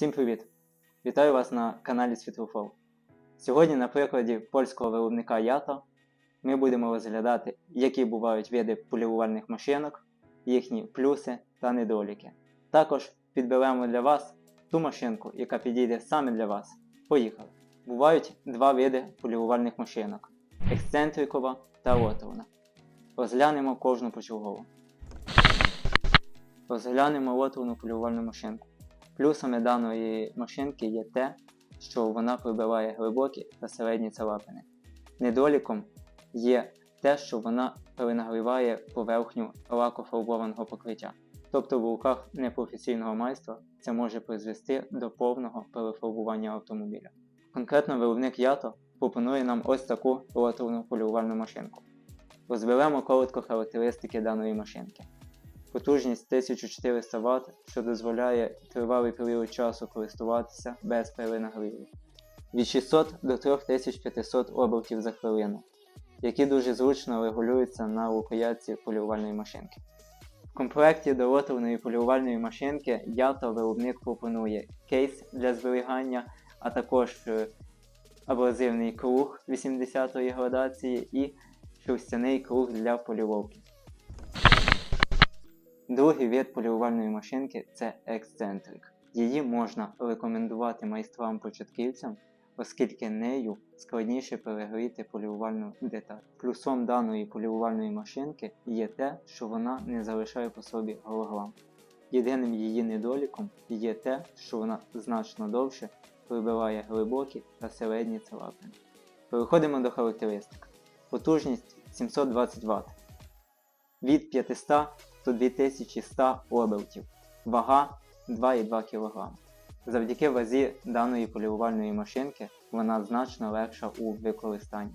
Всім привіт! Вітаю вас на каналі Світлофол. Сьогодні на прикладі польського виробника Ято ми будемо розглядати, які бувають види полірувальних машинок, їхні плюси та недоліки. Також підберемо для вас ту машинку, яка підійде саме для вас. Поїхали! Бувають два види полірувальних машинок ексцентрикова та роторна. Розглянемо кожну почергово. Розглянемо роторну полірувальну машинку. Плюсами даної машинки є те, що вона прибиває глибокі та середні царапини. Недоліком є те, що вона перенагріває поверхню лакофарбованого покриття. Тобто в руках непрофесійного майстра це може призвести до повного перефарбування автомобіля. Конкретно виробник Ято пропонує нам ось таку роторну полірувальну машинку. Розберемо коротко характеристики даної машинки. Потужність 1400 Вт, що дозволяє тривалий період часу користуватися без перенагріву. Від 600 до 3500 обертів за хвилину, які дуже зручно регулюються на рукоятці полірувальної машинки. В комплекті до роторної полірувальної машинки Ято виробник пропонує кейс для зберігання, а також е, абразивний круг 80-ї градації і шерстяний круг для поліровки. Другий вид полірувальної машинки це ексцентрик. Її можна рекомендувати майстрам-початківцям, оскільки нею складніше перегріти полірувальну деталь. Плюсом даної полірувальної машинки є те, що вона не залишає по собі голограм. Єдиним її недоліком є те, що вона значно довше прибиває глибокі та середні царапини. Переходимо до характеристик. Потужність 720 Вт. Від 500 до 2100 обертів. Вага 2,2 кг. Завдяки вазі даної полірувальної машинки вона значно легша у використанні.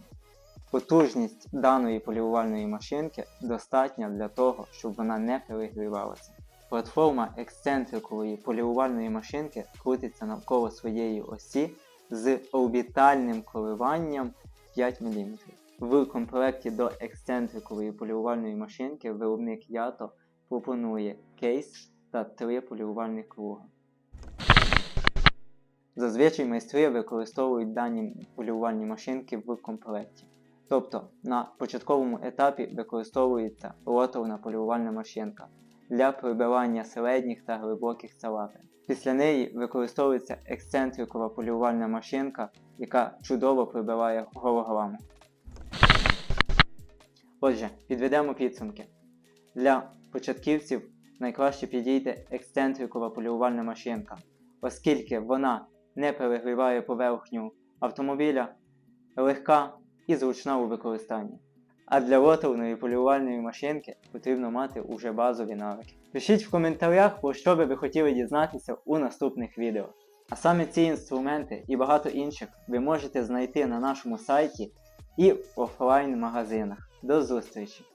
Потужність даної полірувальної машинки достатня для того, щоб вона не перегрівалася. Платформа ексцентрикової полірувальної машинки крутиться навколо своєї осі з орбітальним коливанням 5 мм. В комплекті до ексцентрикової полірувальної машинки виробник Ято пропонує кейс та три полірувальних круга. Зазвичай майстри використовують дані полірувальні машинки в комплекті. Тобто на початковому етапі використовується роторна полірувальна машинка для прибивання середніх та глибоких царапин. Після неї використовується ексцентрикова полірувальна машинка, яка чудово прибиває голограму. Отже, підведемо підсумки. Для початківців найкраще підійде ексцентрикова полірувальна машинка, оскільки вона не перегріває поверхню автомобіля, легка і зручна у використанні. А для роторної полірувальної машинки потрібно мати уже базові навики. Пишіть в коментарях, про що би ви хотіли дізнатися у наступних відео. А саме ці інструменти і багато інших ви можете знайти на нашому сайті і в офлайн магазинах. До зустрічі!